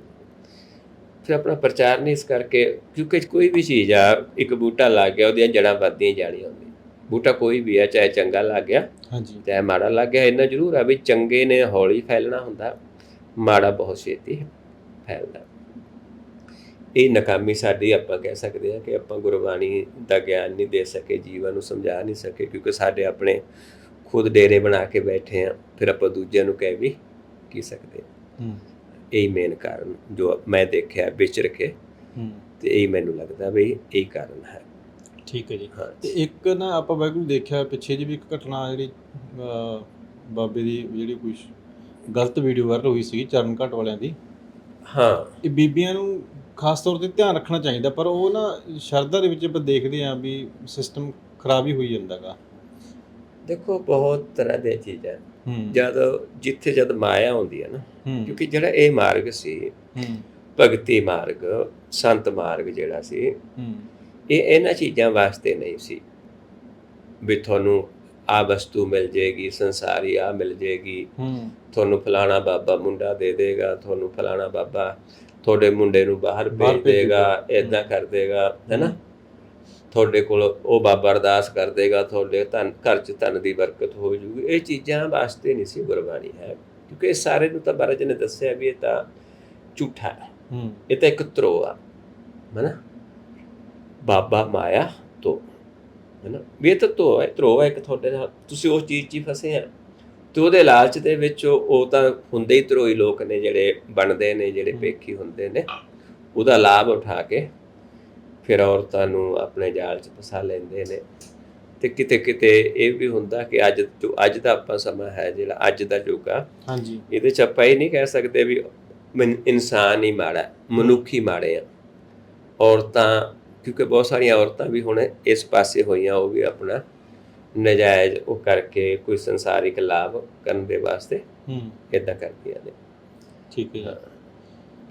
ਫਿਰ ਆਪਣਾ ਪ੍ਰਚਾਰ ਨਹੀਂ ਇਸ ਕਰਕੇ ਕਿਉਂਕਿ ਕੋਈ ਵੀ ਚੀਜ਼ ਆ ਇੱਕ ਬੂਟਾ ਲੱਗ ਗਿਆ ਉਹਦੀਆਂ ਜੜਾਂ ਵੱਧਦੀਆਂ ਜਾਣੀਆਂ ਹੁੰਦੀਆਂ। ਬੂਟਾ ਕੋਈ ਵੀ ਆ ਚਾਹੇ ਚੰਗਾ ਲੱਗ ਗਿਆ ਹਾਂਜੀ। ਚਾਹੇ ਮਾੜਾ ਲੱਗ ਗਿਆ ਇੰਨਾ ਜ਼ਰੂਰ ਆ ਵੀ ਚੰਗੇ ਨੇ ਹੌਲੀ ਫੈਲਣਾ ਹੁੰਦਾ ਮਾੜਾ ਬਹੁਤ ਛੇਤੀ ਫੈਲਦਾ। ਇਹ ਨਾਕਾਮੀ ਸਾਡੀ ਆਪਾਂ ਕਹਿ ਸਕਦੇ ਹਾਂ ਕਿ ਆਪਾਂ ਗੁਰਬਾਣੀ ਦਾ ਗਿਆਨ ਨਹੀਂ ਦੇ ਸਕੇ ਜੀਵਨ ਨੂੰ ਸਮਝਾ ਨਹੀਂ ਸਕੇ ਕਿਉਂਕਿ ਸਾਡੇ ਆਪਣੇ ਖੁਦ ਡੇਰੇ ਬਣਾ ਕੇ ਬੈਠੇ ਆ ਫਿਰ ਆਪਾਂ ਦੂਜਿਆਂ ਨੂੰ ਕਹਿ ਵੀ ਕੀ ਸਕਦੇ ਹਾਂ। ਹੂੰ। ਇਹੀ ਮੇਨ ਕਾਰਨ ਜੋ ਮੈਂ ਦੇਖਿਆ ਵਿਚਰ ਕੇ ਹੂੰ। ਤੇ ਇਹੀ ਮੈਨੂੰ ਲੱਗਦਾ ਵੀ ਇਹ ਕਾਰਨ ਹੈ। ਠੀਕ ਹੈ ਜੀ। ਤੇ ਇੱਕ ਨਾ ਆਪਾਂ ਵਾਹਿਗੁਰੂ ਦੇਖਿਆ ਪਿੱਛੇ ਜੀ ਵੀ ਇੱਕ ਘਟਨਾ ਜਿਹੜੀ ਬਾਬੇ ਦੀ ਜਿਹੜੀ ਕੋਈ ਗਲਤ ਵੀਡੀਓ ਵਾਇਰਲ ਹੋਈ ਸੀ ਚਰਨ ਘਟ ਵਾਲਿਆਂ ਦੀ। ਹਾਂ। ਇਹ ਬੀਬੀਆਂ ਨੂੰ ਖਾਸ ਤੌਰ ਤੇ ਧਿਆਨ ਰੱਖਣਾ ਚਾਹੀਦਾ ਪਰ ਉਹ ਨਾ ਸ਼ਰਧਾ ਦੇ ਵਿੱਚ ਆਪਾਂ ਦੇਖਦੇ ਆਂ ਵੀ ਸਿਸਟਮ ਖਰਾਬ ਹੀ ਹੋਈ ਜਾਂਦਾਗਾ ਦੇਖੋ ਬਹੁਤ ਤਰ੍ਹਾਂ ਦੀਆਂ ਚੀਜ਼ਾਂ ਹੂੰ। ਜਦ ਜਿੱਥੇ ਜਦ ਮਾਇਆ ਹੁੰਦੀ ਹੈ ਨਾ ਕਿਉਂਕਿ ਜਿਹੜਾ ਇਹ ਮਾਰਗ ਸੀ ਭਗਤੀ ਮਾਰਗ ਸੰਤ ਮਾਰਗ ਜਿਹੜਾ ਸੀ ਇਹ ਇਹਨਾਂ ਚੀਜ਼ਾਂ ਵਾਸਤੇ ਨਹੀਂ ਸੀ। ਵੀ ਤੁਹਾਨੂੰ ਆ ਵਸਤੂ ਮਿਲ ਜੇਗੀ ਸੰਸਾਰੀ ਆ ਮਿਲ ਜੇਗੀ ਹੂੰ। ਤੁਹਾਨੂੰ ਫਲਾਣਾ ਬਾਬਾ ਮੁੰਡਾ ਦੇ ਦੇਗਾ ਤੁਹਾਨੂੰ ਫਲਾਣਾ ਬਾਬਾ ਤੁਹਾਡੇ ਮੁੰਡੇ ਨੂੰ ਬਾਹਰ ਭੇਜ ਦੇਗਾ। ਇਦਾਂ ਕਰ ਦੇਗਾ ਹੈਨਾ ਤੁਹਾਡੇ ਕੋਲ ਉਹ ਬਾਬਾ ਅਰਦਾਸ ਕਰ ਦੇਗਾ ਤੁਹਾਡੇ ਧਨ ਘਰ 'ਚ ਧਨ ਦੀ ਬਰਕਤ ਹੋ ਜੂਗੀ। ਇਹ ਚੀਜ਼ਾਂ ਵਾਸਤੇ ਨਹੀਂ ਸੀ ਗੁਰਬਾਣੀ ਹੈ ਕਿਉਂਕਿ ਇਹ ਸਾਰੇ ਨੂੰ ਤਾਂ ਮਹਾਰਾਜ ਨੇ ਦੱਸਿਆ ਵੀ ਇਹ ਤਾਂ ਝੂਠਾ ਹੈ। ਹੂੰ। ਇਹ ਤਾਂ ਇੱਕ ਧਰੋ ਆ ਹੈਨਾ ਬਾਬਾ ਮਾਇਆ ਤੋ ਹੈਨਾ ਵੀ ਇਹ ਤਾਂ ਧੋ ਹੈ ਧਰੋ ਹੈ ਇੱਕ ਤੁਹਾਡੇ ਨਾਲ। ਤੁਸੀਂ ਉਸ ਚੀਜ਼ 'ਚ ਹੀ ਫਸੇ ਆ। ਤੇ ਉਹਦੇ ਲਾਲਚ ਦੇ ਵਿੱਚ ਉਹ ਤਾਂ ਹੁੰਦੇ ਹੀ ਧਰੋਈ ਲੋਕ ਨੇ ਜਿਹੜੇ ਬਣਦੇ ਨੇ ਜਿਹੜੇ ਪੇਖੀ ਹੁੰਦੇ ਨੇ। ਉਹਦਾ ਲਾਭ ਉਠਾ ਕੇ ਫਿਰ ਔਰਤਾਂ ਨੂੰ ਆਪਣੇ ਜਾਲ 'ਚ ਫਸਾ ਲੈਂਦੇ ਨੇ। ਤੇ ਕਿਤੇ ਕਿਤੇ ਇਹ ਵੀ ਹੁੰਦਾ ਕਿ ਅੱਜ ਜੋ ਅੱਜ ਦਾ ਆਪਾਂ ਸਮਾਂ ਹੈ ਜਿਹੜਾ ਅੱਜ ਦਾ ਯੁੱਗ ਆ। ਹਾਂਜੀ। ਇਹਦੇ ਚ ਆਪਾਂ ਇਹ ਨਹੀਂ ਕਹਿ ਸਕਦੇ ਵੀ ਇਨਸਾਨ ਹੀ ਮਾੜਾ ਮਨੁੱਖ ਹੀ ਮਾੜੇ ਆ। ਔਰਤਾਂ ਕਿਉਂਕਿ ਬਹੁਤ ਸਾਰੀਆਂ ਔਰਤਾਂ ਵੀ ਹੁਣ ਇਸ ਪਾਸੇ ਹੋਈਆਂ ਉਹ ਵੀ ਆਪਣਾ ਨਜਾਇਜ਼ ਉਹ ਕਰਕੇ ਕੋਈ ਸੰਸਾਰਿਕ ਲਾਭ ਕਰਨ ਦੇ ਵਾਸਤੇ ਹੂੰ। ਇਦਾਂ ਕਰਦੀਆਂ ਨੇ ਠੀਕ ਹੈ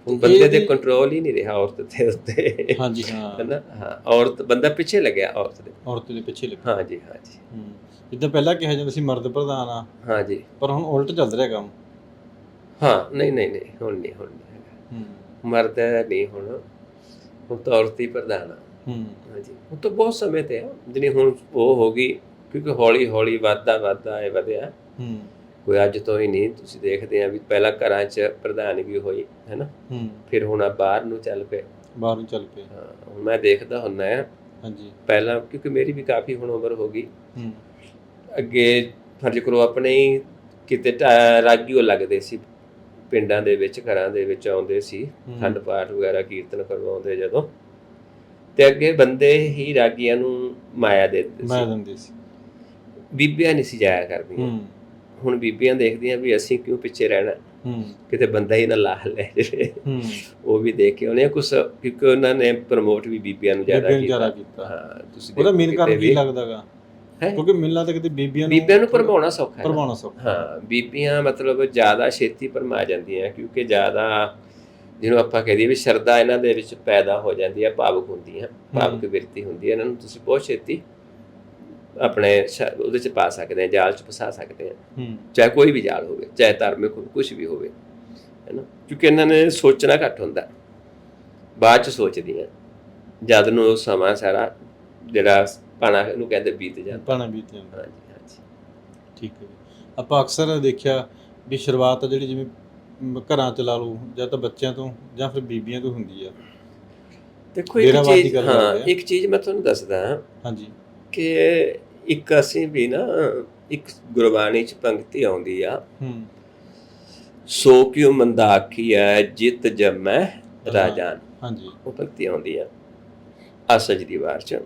ਹੁਣ ਬੰਦੇ ਦੇ ਵੀ- ਕੰਟਰੋਲ ਹੀ ਨਹੀਂ ਰਿਹਾ ਔਰਤ ਦੇ ਉੱਤੇ। ਹਾਂਜੀ ਹਾਂ। ਹੈਨਾ? ਹਾਂ ਔਰਤ ਬੰਦਾ ਪਿੱਛੇ ਲੱਗਿਆ ਔਰਤ ਦੇ। ਔਰਤ ਦੇ ਪਿੱਛੇ ਲੱਗ ਹਾਂਜੀ ਹਾਂਜੀ ਹੂੰ ਜਿੱਦਾਂ ਪਹਿਲਾਂ ਕਿਹਾ ਜਾਂਦਾ ਸੀ ਮਰਦ ਪ੍ਰਧਾਨ ਆ ਹਾਂਜੀ ਪਰ ਹੁਣ ਉਲਟ ਚੱਲ ਰਿਹਾ ਕੰਮ। ਹਾਂ ਨਹੀਂ ਨਹੀਂ ਨਹੀਂ ਹੁਣ ਨਹੀਂ ਹੁਣ ਨਹੀਂ ਹੂੰ। ਮਰਦ ਨਹੀਂ ਹੁਣ ਹੁਣ ਤਾਂ ਔਰਤ ਹੀ ਪ੍ਰਧਾਨ ਆ। ਹੂੰ। ਹਾਂਜੀ ਉਹ ਤਾਂ ਬਹੁਤ ਸਮੇਂ ਤੇ ਆ ਹੁਣ ਉਹ ਹੋ ਗਈ ਕਿਉਂਕਿ ਹੌਲੀ ਹੌਲੀ ਵਾਧਾ ਵਾਧਾ ਇਹ ਵਧਿਆ। ਹੂੰ। ਕੋਈ ਅੱਜ ਤੋਂ ਹੀ ਨਹੀਂ ਤੁਸੀਂ ਦੇਖਦੇ ਆ ਵੀ ਪਹਿਲਾਂ ਘਰਾਂ 'ਚ ਪ੍ਰਧਾਨਗੀ ਹੋਈ ਹੈ ਨਾ ਹੂੰ। ਫਿਰ ਹੁਣ ਆ ਬਾਹਰ ਨੂੰ ਚੱਲ ਪਏ। ਬਾਹਰ ਨੂੰ ਚੱਲ ਪਏ। ਹਾਂ ਹੁਣ ਮੈਂ ਦੇਖਦਾ ਹੁੰਨਾ ਆ। ਹਾਂਜੀ। ਪਹਿਲਾਂ ਕਿਉਂਕਿ ਮੇਰੀ ਵੀ ਕਾਫੀ ਹੁਣ ਉਮਰ ਹੋ ਗਈ। ਹੂੰ। ਅੱਗੇ ਫਰਜ਼ ਕਰੋ ਆਪਣੇ ਹੀ ਕਿਤੇ ਰਾਗੀਓ ਲੱਗਦੇ ਸੀ। ਪਿੰਡਾਂ ਦੇ ਵਿੱਚ ਘਰਾਂ ਦੇ ਵਿੱਚ ਆਉਂਦੇ ਸੀ। ਖੰਡ ਪਾਠ ਵਗੈਰਾ ਕੀਰਤਨ ਕਰਵਾਉਂਦੇ ਜਦੋਂ। ਤੇ ਅੱਗੇ ਬੰਦੇ ਹੀ ਰਾਗੀਆਂ ਨੂੰ ਮਾਇਆ ਦੇ ਦਿੰਦੇ ਸੀ। ਬੀਬੀਆਂ ਨਹੀਂ ਸੀ ਜਾਇਆ ਕਰਦੀਆਂ। ਹੁਣ ਬੀਬੀਆਂ ਦੇਖਦੀਆਂ ਵੀ ਅਸੀਂ ਕਿਉਂ ਪਿੱਛੇ ਰਹਿਣਾ। ਕਿਤੇ ਬੰਦਾ ਹੀ ਨਾ ਲਾਹ ਲੈ ਉਹ ਵੀ ਦੇਖ ਕੇ ਉਹਨੇ ਕੁਛ ਕਿਉਂਕਿ ਉਹਨਾਂ ਨੇ ਪ੍ਰਮੋਟ ਵੀ ਬੀਬੀਆਂ ਨੂੰ ਜ਼ਿਆਦਾ ਕੀਤਾ। ਹਾਂ ਤੁਸੀਂ ਉਹਦਾ ਮੇਨ ਕਾਰਨ ਕੀ ਲੱਗਦਾਗਾ? ਕਿਉਂਕਿ ਮਿਲਣਾ ਤਾਂ ਕਿਤੇ ਬੀਬੀਆਂ ਨੂੰ ਬੀਬੀਆਂ ਨੂੰ ਭਰਮਾਉਣਾ ਸੌਖਾ ਹੈ ਨਾ। ਭਰਮਾਉਣਾ ਸੌਖਾ। ਹਾਂ ਬੀਬੀਆਂ ਮਤਲਬ ਜ਼ਿਆਦਾ ਛੇਤੀ ਭਰਮਾ ਜਾਂਦੀਆਂ ਕਿਉਂਕਿ ਜ਼ਿਆਦਾ ਜਿਹਨੂੰ ਆਪਾਂ ਕਹਦੇ ਵੀ ਸ਼ਰਧਾ ਇਹਨਾਂ ਦੇ ਵਿੱਚ ਪੈਦਾ ਹੋ ਜਾਂਦੀ ਹੈ ਭਾਵੁਕ ਹੁੰਦੀਆਂ ਭਾਵੁਕ ਵਿਰਤੀ ਹੁੰਦੀ ਹੈ। ਇਹਨਾਂ ਨੂੰ ਤੁਸੀਂ ਬਹੁਤ ਛੇਤੀ ਆਪਣੇ ਉਹਦੇ ਚ ਪਾ ਸਕਦੇ ਆ ਜਾਲ ਚ ਫਸਾ ਸਕਦੇ ਆ ਹੂੰ। ਚਾਹੇ ਕੋਈ ਵੀ ਜਾਲ ਹੋਵੇ ਚਾਹੇ ਧਾਰਮਿਕ ਕੁਝ ਵੀ ਹੋਵੇ ਹੈਨਾ ਕਿਉਂਕਿ ਇਹਨਾਂ ਨੇ ਸੋਚਣਾ ਘੱਟ ਹੁੰਦਾ। ਬਾਅਦ ਚ ਸੋਚਦੀਆਂ। ਜਦ ਨੂੰ ਉਹ ਸਮਾਂ ਸਾਰਾ ਜਿਹੜਾ ਪਾਣਾ ਨੂੰ ਕਹਿੰਦੇ ਬੀਤ ਜਾਂਦਾ। ਪਾਣਾ ਬੀਤ ਜਾਂਦਾ। ਹਾਂਜੀ ਹਾਂਜੀ। ਠੀਕ ਹੈ ਆਪਾਂ ਅਕਸਰ ਦੇਖਿਆ ਵੀ ਸ਼ੁਰੂਆਤ ਆ ਜਿਹੜੀ ਜਿਵੇਂ ਘਰਾਂ ਚ ਲਾ ਲਓ ਜਾਂ ਤਾਂ ਬੱਚਿਆਂ ਤੋਂ ਜਾਂ ਫਿਰ ਬੀਬੀਆਂ ਤੋਂ ਹੁੰਦੀ ਆ। ਦੇਖੋ ਇੱਕ ਚੀਜ਼ ਹਾਂ। ਇੱਕ ਚੀਜ਼ ਮੈਂ ਤੁਹਾਨੂੰ ਦੱਸਦਾ। ਹਾਂਜੀ। ਕਿ ਇੱਕ ਅਸੀਂ ਵੀ ਨਾ ਇੱਕ ਗੁਰਬਾਣੀ ਚ ਪੰਕਤੀ ਆਉਂਦੀ ਆ। ਹੂੰ। ਸੋ ਕਿਉ ਮੰਦਾ ਆਖੀਐ ਜਿਤ ਜਮੈ ਰਾਜਾਨ। ਹਾਂਜੀ। ਉਹ ਪੰਕਤੀ ਆਉਂਦੀ ਆ ਆਸਜ ਦੀ ਵਾਰ ਚ।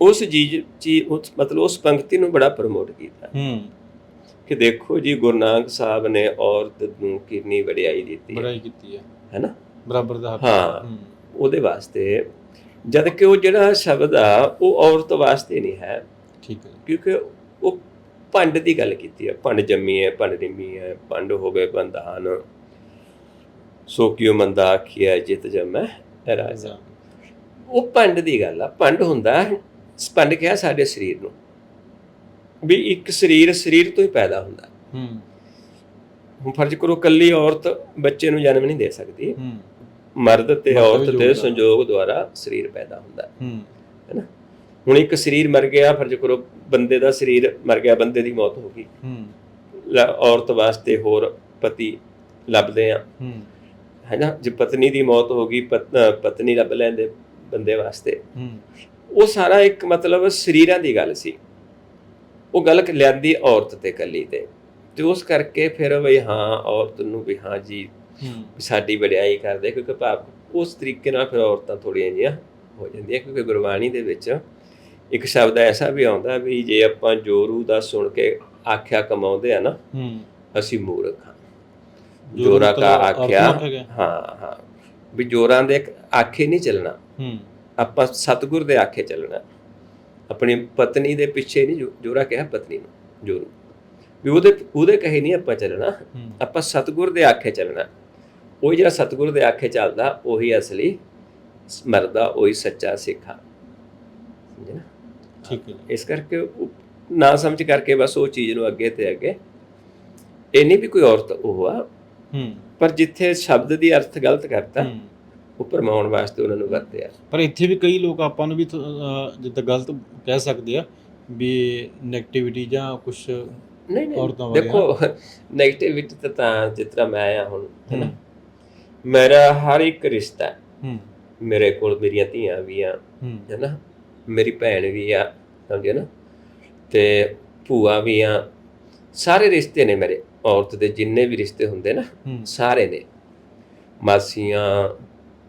ਉਸ ਚੀਜ਼ ਚੀ ਉਸ ਮਤਲਬ ਉਸ ਪੰਕਤੀ ਨੂੰ ਬੜਾ ਪ੍ਰਮੋਟ ਕੀਤਾ। ਹੂੰ। ਕਿ ਦੇਖੋ ਜੀ ਗੁਰੂ ਨਾਨਕ ਸਾਹਿਬ ਨੇ ਔਰਤ ਨੂੰ ਕਿੰਨੀ ਵਡਿਆਈ ਦਿੱਤੀ। ਹੈ ਬੜਾਈ ਕੀਤੀ ਹੈ ਹੈਨਾ? ਬਰਾਬਰ ਦਾ ਹੱਕ ਹਾਂ। ਹੂੰ। ਉਹਦੇ ਵਾਸਤੇ ਜਦ ਕਿ ਉਹ ਜਿਹੜਾ ਸ਼ਬਦ ਆ ਉਹ ਔਰਤ ਵਾਸਤੇ ਨਹੀਂ ਹੈ। ਠੀਕ ਹੈ। ਕਿਉਂਕਿ ਉਹ ਭੰਡ ਦੀ ਗੱਲ ਕੀਤੀ ਹੈ। ਭੰਡ ਜੰਮੀ ਹੈ ਭੰਡ ਨਿੰਮੀ ਹੈ ਭੰਡ ਹੋਵੇ ਬੰਧਾਨ। ਸੋ ਕਿਉ ਮੰਦਾ ਆਖੀਐ ਜਿਤ ਜਮੈ ਰਾਜਾ। ਉਹ ਭੰਡ ਦੀ ਗੱਲ ਆ। ਭੰਡ ਹੁੰਦਾ ਭੰਡ ਕਿਹਾ ਸਾਡੇ ਸਰੀਰ ਨੂੰ। ਵੀ ਇੱਕ ਸਰੀਰ ਸਰੀਰ ਤੋਂ ਹੀ ਪੈਦਾ ਹੁੰਦਾ। ਹੂੰ। ਹੁਣ ਫਰਜ਼ ਕਰੋ ਕੱਲੀ ਔਰਤ ਬੱਚੇ ਨੂੰ ਜਨਮ ਨਹੀਂ ਦੇ ਸਕਦੀ। ਹੂੰ। ਮਰਦ ਤੇ ਔਰਤ ਦੇ। ਸੰਯੋਗ ਦੁਆਰਾ ਸਰੀਰ ਪੈਦਾ ਹੁੰਦਾ। ਹੈ। ਹੂੰ ਹੈਨਾ ਹੁਣ ਇੱਕ ਸਰੀਰ ਮਰ ਗਿਆ ਫਰਜ਼ ਕਰੋ ਬੰਦੇ ਦਾ ਸਰੀਰ ਮਰ ਗਿਆ ਬੰਦੇ ਦੀ ਮੌਤ ਹੋ ਗਈ। ਹੂੰ। ਔਰਤ ਵਾਸਤੇ ਹੋਰ ਪਤੀ ਲੱਭਦੇ ਆ। ਹੂੰ। ਹੈਨਾ? ਜੇ ਪਤਨੀ ਦੀ ਮੌਤ ਹੋ ਗਈ ਪਤਨੀ ਲੱਭ ਲੈਂਦੇ ਬੰਦੇ ਵਾਸਤੇ। ਹੂੰ। ਉਹ ਸਾਰਾ ਇੱਕ ਮਤਲਬ ਸਰੀਰਾਂ ਦੀ ਗੱਲ ਸੀ। ਉਹ ਗੱਲ ਕ- ਲਿਆਂਦੀ ਔਰਤ ਤੇ ਕੱਲੀ ਤੇ। ਤੇ ਉਸ ਕਰਕੇ ਫਿਰ ਵੀ ਹਾਂ ਔਰਤ ਨੂੰ ਵੀ ਹਾਂ ਜੀ ਹੂੰ। ਸਾਡੀ ਵਡਿਆਈ ਕਰਦੇ ਕਿਉਂਕਿ ਭਾਵ ਉਸ ਤਰੀਕੇ ਨਾਲ ਫਿਰ ਔਰਤਾਂ ਥੋੜੀਆਂ ਜਿਹੀਆਂ ਹੋ ਜਾਂਦੀਆਂ ਕਿਉਂਕਿ ਗੁਰਬਾਣੀ ਦੇ ਵਿੱਚ ਇੱਕ ਸ਼ਬਦ ਐਸਾ ਵੀ ਆਉਂਦਾ ਵੀ ਜੇ ਆਪਾਂ ਜੋਰੂ ਦਾ ਸੁਣ ਕੇ ਆਖਿਆ ਕਮਾਉਂਦੇ ਆ ਨਾ ਹੂੰ। ਅਸੀਂ ਮੂਰਖ ਹਾਂ। ਜੋਰੂ ਅਰਥ ਆਖਿਆ। ਹਾਂ ਹਾਂ। ਵੀ ਜੋਰਾਂ ਦੇ ਆਖੇ ਨਹੀਂ ਚੱਲਣਾ। ਹੂੰ। ਆਪਾਂ ਸਤਿਗੁਰ ਦੇ ਆਖੇ ਚੱਲਣਾ। ਆਪਣੀ ਪਤਨੀ ਦੇ ਪਿੱਛੇ ਨਹੀਂ ਜੋਰਾ ਕਿਹਾ ਪਤਨੀ ਨੂੰ ਜੋਰੂ। ਵੀ ਉਹਦੇ ਉਹਦੇ ਕਹੇ ਨਹੀਂ ਆਪਾਂ ਚੱਲਣਾ। ਆਪਾਂ ਸਤਿਗੁਰ ਦੇ ਆਖੇ ਚੱਲਣਾ। ਉਹ ਜਿਹੜਾ ਸਤਿਗੁਰ ਦੇ ਆਖੇ ਚੱਲਦਾ ਉਹੀ ਅਸਲੀ ਮਰਦਾ ਉਹੀ ਸੱਚਾ ਸਿੱਖਾ। ਸਮਝੇ ਨਾ? ਠੀਕ ਹੈ। ਇਸ ਕਰਕੇ ਨਾ ਸਮਝ ਕਰਕੇ ਬਸ ਉਹ ਚੀਜ਼ ਨੂੰ ਅੱਗੇ ਤੇ ਅੱਗੇ। ਇਹ ਨਹੀਂ ਵੀ ਕੋਈ ਔਰਤ ਉਹ ਆ ਹੂੰ। ਪਰ ਜਿੱਥੇ ਸ਼ਬਦ ਦੀ ਅਰਥ ਗਲਤ ਕਰਤਾ ਉਹ ਪਰਮਾਉਣ ਵਾਸਤੇ ਉਹਨਾਂ ਨੂੰ ਵਰਤਿਆ। ਪਰ ਇੱਥੇ ਵੀ ਕਈ ਲੋਕ ਆਪਾਂ ਨੂੰ ਵੀ ਜਿੱਦਾਂ ਗਲਤ ਕਹਿ ਸਕਦੇ ਆ ਵੀ 네ਗੇਟਿਵਿਟੀ ਜਾਂ ਕੁਝ ਨਹੀਂ ਨਹੀਂ। ਦੇਖੋ 네ਗੇਟਿਵਿਟੀ ਤਾਂ ਤਰ੍ਹਾਂ ਮੈਂ ਆ ਹੁਣ ਹੈਨਾ ਮੇਰਾ ਹਰ ਇੱਕ ਰਿਸ਼ਤਾ ਹੂੰ। ਮੇਰੇ ਕੋਲ ਮੇਰੀਆਂ ਧੀਆਂ ਵੀ ਆ ਹੈਨਾ ਮੇਰੀ ਭੈਣ ਵੀ ਆ ਸਮਝੇ ਨਾ। ਤੇ ਭੂਆ ਵੀ ਆ ਸਾਰੇ ਰਿਸ਼ਤੇ ਨੇ ਮੇਰੇ ਔਰਤ ਦੇ ਜਿੰਨੇ ਵੀ ਰਿਸ਼ਤੇ ਹੁੰਦੇ ਨਾ ਸਾਰੇ ਨੇ। ਮਾਸੀਆਂ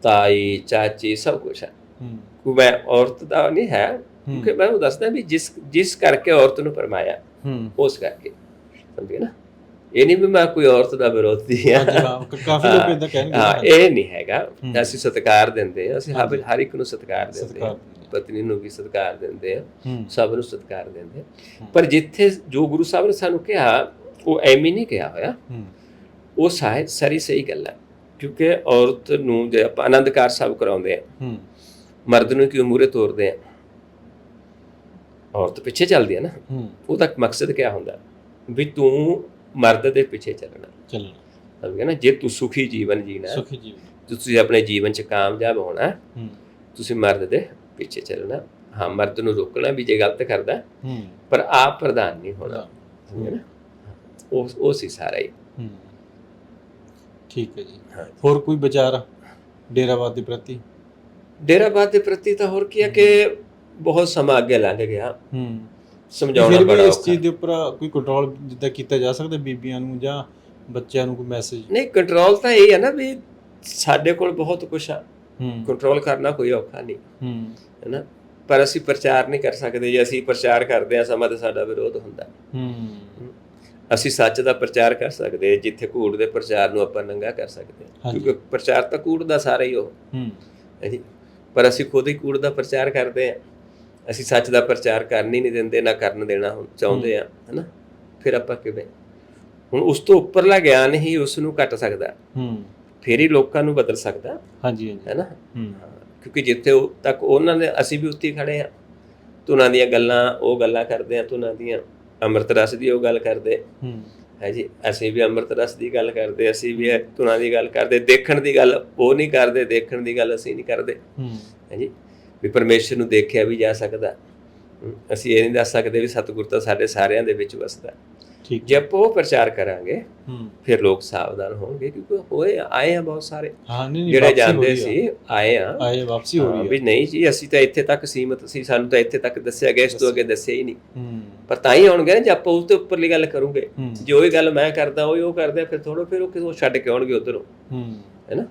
ਤਾਈ ਚਾਚੀ ਸਭ ਕੁਝ ਹੈ। ਕੋਈ ਮੈਂ ਔਰਤ ਦਾ ਨਹੀਂ ਹੈ ਕਿਉਂਕਿ ਮੈਂ ਉਹ ਦੱਸਦਾ ਵੀ ਜਿਸ ਜਿਸ ਕਰਕੇ ਔਰਤ ਨੂੰ ਫਰਮਾਇਆ ਹੂੰ। ਉਸ ਕਰਕੇ। ਸਮਝੇ ਨਾ? ਇਹ ਨਹੀਂ ਵੀ ਮੈਂ ਕੋਈ ਔਰਤ ਦਾ ਵਿਰੋਧੀ ਆ ਕ- ਕਾਫੀ ਲੋਕ ਇਦਾਂ ਕਹਿਣਗੇ। ਹਾਂ। ਇਹ ਨਹੀਂ ਹੈਗਾ। ਅਸੀਂ ਸਤਿਕਾਰ ਦਿੰਦੇ ਆ ਅਸੀਂ ਹਰ ਇੱਕ ਨੂੰ ਸਤਿਕਾਰ ਦਿੰਦੇ ਸਤਿਕਾਰ ਆ ਪਤਨੀ ਨੂੰ ਵੀ ਸਤਿਕਾਰ ਦਿੰਦੇ ਆ ਸਭ ਨੂੰ ਸਤਿਕਾਰ ਦਿੰਦੇ। ਪਰ ਜਿੱਥੇ ਜੋ ਗੁਰੂ ਸਾਹਿਬ ਨੇ ਸਾਨੂੰ ਕਿਹਾ ਉਹ ਐਵੇਂ ਨਹੀਂ ਕਿਹਾ ਹੋਇਆ। ਉਹ ਸਾਇਦ ਸਾਰੀ ਸਹੀ ਗੱਲ ਹੈ। ਕਿਉਂਕਿ ਔਰਤ ਨੂੰ ਜੇ ਆਪਾਂ ਆਨੰਦਕਾਰ ਸਾਹਿਬ ਕਰਾਉਂਦੇ ਆ ਮਰਦ ਨੂੰ ਕਿਉਂ ਮੂਰੇ ਤੋਰਦੇ ਆ ਔਰਤ ਪਿੱਛੇ ਚੱਲਦੀ ਹੈ ਨਾ। ਉਹਦਾ ਮਕਸਦ ਕੀ ਹੁੰਦਾ? ਵੀ ਤੂੰ ਮਰਦ ਦੇ ਪਿੱਛੇ ਚੱਲਣਾ। ਚੱਲਣਾ। ਸਮਝ ਨਾ? ਜੇ ਤੂੰ ਸੁਖੀ ਜੀਵਨ ਜੀਣਾ ਸੁਖੀ ਜੀਵਨ। ਤੁਸੀਂ ਆਪਣੇ ਜੀਵਨ 'ਚ ਕਾਮਯਾਬ ਹੋਣਾ ਤੁਸੀਂ ਮਰਦ ਦੇ ਪਿੱਛੇ ਚੱਲਣਾ। ਹਾਂ ਮਰਦ ਨੂੰ ਰੋਕਣਾ ਵੀ ਜੇ ਗਲਤ ਕਰਦਾ ਪਰ ਆਪ ਪ੍ਰਧਾਨ ਨਹੀਂ ਹੋਣਾ। ਨਾ? ਉਹ ਉਹ ਸੀ ਸਾਰਾ ਹੀ। ਠੀਕ ਹੈ ਜੀ। ਹੋਰ ਕੋਈ ਵਿਚਾਰ ਡੇਰਾਵਾਦ ਦੇ ਪ੍ਰਤੀ? ਡੇਰਾਬਾਦ ਦੇ ਪ੍ਰਤੀ ਤਾਂ ਹੋਰ ਕੀ ਹੈ ਕਿ ਬਹੁਤ ਸਮਾਂ ਅੱਗੇ ਲੰਘ ਗਿਆ। ਹੂੰ। ਸਮਝਾਉਣਾ ਬੜਾ ਇਸ ਚੀਜ਼ ਦੇ ਉੱਪਰ ਕੋਈ ਕੰਟਰੋਲ ਜਿੱਦਾਂ ਕੀਤਾ ਜਾ ਸਕਦਾ ਬੀਬੀਆਂ ਨੂੰ ਜਾਂ ਬੱਚਿਆਂ ਨੂੰ ਕੋਈ ਮੈਸੇਜ ਨਹੀਂ ਕੰਟਰੋਲ ਤਾਂ ਇਹ ਹੈ ਨਾ ਵੀ ਸਾਡੇ ਕੋਲ ਬਹੁਤ ਕੁਝ ਆ। ਕੰਟਰੋਲ ਕਰਨਾ ਕੋਈ ਔਖਾ ਨਹੀਂ। ਹੂੰ। ਹੈ ਨਾ ਪਰ ਅਸੀਂ ਪ੍ਰਚਾਰ ਨਹੀਂ ਕਰ ਸਕਦੇ। ਜੇ ਅਸੀਂ ਪ੍ਰਚਾਰ ਕਰਦੇ ਹਾਂ ਸਮਾਂ ਤੇ ਸਾਡਾ ਵਿਰੋਧ ਹੁੰਦਾ ਹੂੰ। ਅਸੀਂ ਸੱਚ ਦਾ ਪ੍ਰਚਾਰ ਕਰ ਸਕਦੇ ਜਿੱਥੇ ਕੂੜ ਦੇ ਪ੍ਰਚਾਰ ਨੂੰ ਆਪਾਂ ਨੰਗਾ ਕਰ ਸਕਦੇ। ਕਿਉਂਕਿ ਪ੍ਰਚਾਰ ਤਾਂ ਕੂੜ ਦਾ ਸਾਰਾ ਹੀ ਉਹ। ਹੂੰ। ਜੀ? ਪਰ ਅਸੀਂ ਖੁਦ ਹੀ ਕੂੜ ਦਾ ਪ੍ਰਚਾਰ ਕਰਦੇ ਹਾਂ। ਅਸੀਂ ਸੱਚ ਦਾ ਪ੍ਰਚਾਰ ਕਰਨ ਹੀ ਨਹੀਂ ਦਿੰਦੇ ਨਾ ਕਰਨ ਦੇਣਾ ਚਾਹੁੰਦੇ ਆ ਹੈਨਾ? ਫਿਰ ਆਪਾਂ ਕਿਵੇਂ? ਹੁਣ ਉਸ ਤੋਂ ਉੱਪਰਲਾ ਗਿਆਨ ਹੀ ਉਸ ਨੂੰ ਕੱਟ ਸਕਦਾ। ਹੂੰ। ਫਿਰ ਹੀ ਲੋਕਾਂ ਨੂੰ ਬਦਲ ਸਕਦਾ। ਹਾਂਜੀ ਹਾਂਜੀ। ਹੈਨਾ? ਕਿਉਂਕਿ ਜਿੱਥੇ ਉਹ ਤੱਕ ਉਹਨਾਂ ਨੇ ਅਸੀਂ ਵੀ ਉੱਥੇ ਹੀ ਖੜੇ ਆ ਤੁਨਾਂ ਦੀਆਂ ਗੱਲਾਂ ਉਹ ਗੱਲਾਂ ਕਰਦੇ ਆ ਤੁਨਾਂ ਦੀਆਂ ਅੰਮ੍ਰਿਤ ਰਸ ਦੀ ਉਹ ਗੱਲ ਕਰਦੇ। ਹੂੰ। ਹੈ ਜੀ? ਅਸੀਂ ਵੀ ਅੰਮ੍ਰਿਤ ਰਸ ਦੀ ਗੱਲ ਕਰਦੇ ਅਸੀਂ ਵੀ ਤੁਨਾਂ ਦੀ ਗੱਲ ਕਰਦੇ। ਦੇਖਣ ਦੀ ਗੱਲ ਉਹ ਨਹੀਂ ਕਰਦੇ ਦੇਖਣ ਦੀ ਗੱਲ ਅਸੀਂ ਨਹੀਂ ਕਰਦੇ। ਹੂੰ। ਹੈ ਜੀ? ਵੀ ਪਰਮੇਸ਼ਰ ਨੂੰ ਦੇਖਿਆ ਵੀ ਜਾ ਸਕਦਾ। ਅਸੀਂ ਇਹ ਨਹੀਂ ਦੱਸ ਸਕਦੇ ਵੀ ਸਤਿਗੁਰ ਤਾਂ ਸਾਡੇ ਸਾਰਿਆਂ ਦੇ ਵਿੱਚ ਵਸਦਾ। ਠੀਕ। ਜੇ ਆਪਾਂ ਉਹ ਪ੍ਰਚਾਰ ਕਰਾਂਗੇ ਹੂੰ। ਫਿਰ ਲੋਕ ਸਾਵਧਾਨ ਹੋਣਗੇ ਕਿਉਂਕਿ ਹੋਏ ਆਏ ਆ ਬਹੁਤ ਸਾਰੇ। ਹਾਂ ਨਹੀਂ ਨਹੀਂ ਜਿਹੜੇ ਹੋ ਜਾਂਦੇ। ਸੀ ਆਏ ਆ। ਆਏ ਵਾਪਸੀ ਹੋ ਹਾਂ, ਰਹੀ ਵੀ ਹੈ ਨਹੀਂ ਜੀ ਅਸੀਂ ਤਾਂ ਇੱਥੇ ਤੱਕ ਸੀਮਤ ਸੀ ਸਾਨੂੰ ਤਾਂ ਇੱਥੇ ਤੱਕ ਦੱਸਿਆ ਗਿਆ ਇਸ ਤੋਂ ਅੱਗੇ ਦੱਸਿਆ ਹੀ ਨਹੀਂ। ਹੂੰ। ਪਰ ਤਾਂ ਹੀ ਆਉਣਗੇ ਨਾ ਜੇ ਆਪਾਂ ਉਸ ਤੋਂ ਉੱਪਰਲੀ ਗੱਲ ਕਰੂਗੇ। ਹੂੰ। ਜੇ ਉਹੀ ਗੱਲ ਮੈਂ ਕਰਦਾ ਉਹ ਉਹ ਕਰਦੇ ਫਿਰ ਥੋੜਾ ਫਿਰ ਉਹ ਕਿਸੋਂ ਛੱਡ ਕੇ ਆਉਣਗੇ ਉਧਰੋਂ। ਹੂੰ। ਹੈਨਾ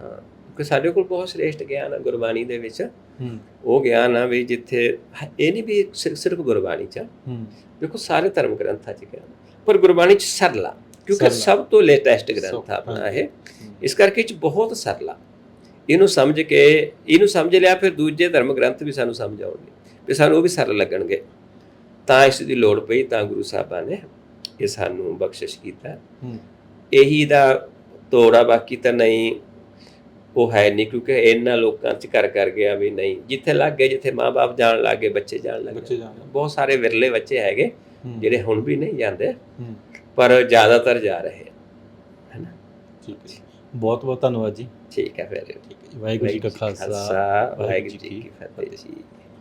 ਹਾਂ ਕਿਉਂਕਿ ਸਾਡੇ ਕੋਲ ਬਹੁਤ ਸ੍ਰੇਸ਼ਟ ਗਿਆਨ ਆ ਗੁਰਬਾਣੀ ਦੇ ਵਿੱਚ। ਹੂੰ। ਉਹ ਗਿਆਨ ਆ ਵੀ ਜਿੱਥੇ ਇਹ ਨਹੀਂ ਵੀ ਸਿਰ- ਸਿਰਫ ਗੁਰਬਾਣੀ ਚ। ਹੂੰ। ਦੇਖੋ ਸਾਰੇ ਧਰਮ ਗ੍ਰੰਥਾਂ ਚ ਗਿਆਨ ਪਰ ਗੁਰਬਾਣੀ ਚ ਸਰਲਾ ਕਿਉਂਕਿ। ਸਭ ਤੋਂ ਲੇਟੈਸਟ ਗ੍ਰੰਥ ਆਪਣਾ। ਇਹ। ਇਸ ਕਰਕੇ ਇਹ ਚ ਬਹੁਤ ਸਰਲਾ। ਇਹਨੂੰ ਸਮਝ ਕੇ ਇਹਨੂੰ ਸਮਝ ਲਿਆ ਫਿਰ ਦੂਜੇ ਧਰਮ ਗ੍ਰੰਥ ਵੀ ਸਾਨੂੰ ਸਮਝ ਆਉਣਗੇ। ਵੀ ਸਾਨੂੰ ਉਹ ਵੀ ਸਰਲ ਲੱਗਣਗੇ। ਤਾਂ ਇਸ ਦੀ ਲੋੜ ਪਈ ਤਾਂ ਗੁਰੂ ਸਾਹਿਬਾਂ ਨੇ ਇਹ ਸਾਨੂੰ ਬਖਸ਼ਿਸ਼ ਕੀਤਾ। ਇਹੀ ਦਾ ਤੋੜਾ ਬਾਕੀ ਤਾਂ ਨਹੀਂ। ਉਹ ਹੈ ਨਹੀਂ ਕਿਉਂਕਿ ਇਹਨਾਂ ਲੋਕਾਂ ਚ ਕਰ ਕਰ ਗਿਆ ਵੀ ਨਹੀਂ। ਜਿੱਥੇ ਲੱਗ ਗਏ ਜਿੱਥੇ ਮਾਪੇ ਜਾਣ ਲੱਗ ਬੱਚੇ ਜਾਣ ਲੱਗ ਬਹੁਤ ਸਾਰੇ ਵਿਰਲੇ ਬੱਚੇ ਹੈਗੇ ਹੂੰ। ਜਿਹੜੇ ਹੁਣ ਵੀ ਨਹੀਂ ਜਾਂਦੇ ਹੂੰ। ਪਰ ਜ਼ਿਆਦਾਤਰ ਜਾ ਰਹੇ ਆ। ਹੈਨਾ? ਠੀਕ ਹੈ ਬਹੁਤ ਬਹੁਤ ਧੰਨਵਾਦ ਜੀ। ਠੀਕ ਹੈ ਫਿਰ। ਠੀਕ ਹੈ। ਵਾਹਿਗੁਰੂ ਜੀ ਕਾ ਖਾਲਸਾ। ਵਾਹਿਗੁਰੂ ਜੀ ਕੀ ਫਤਿਹ ਜੀ।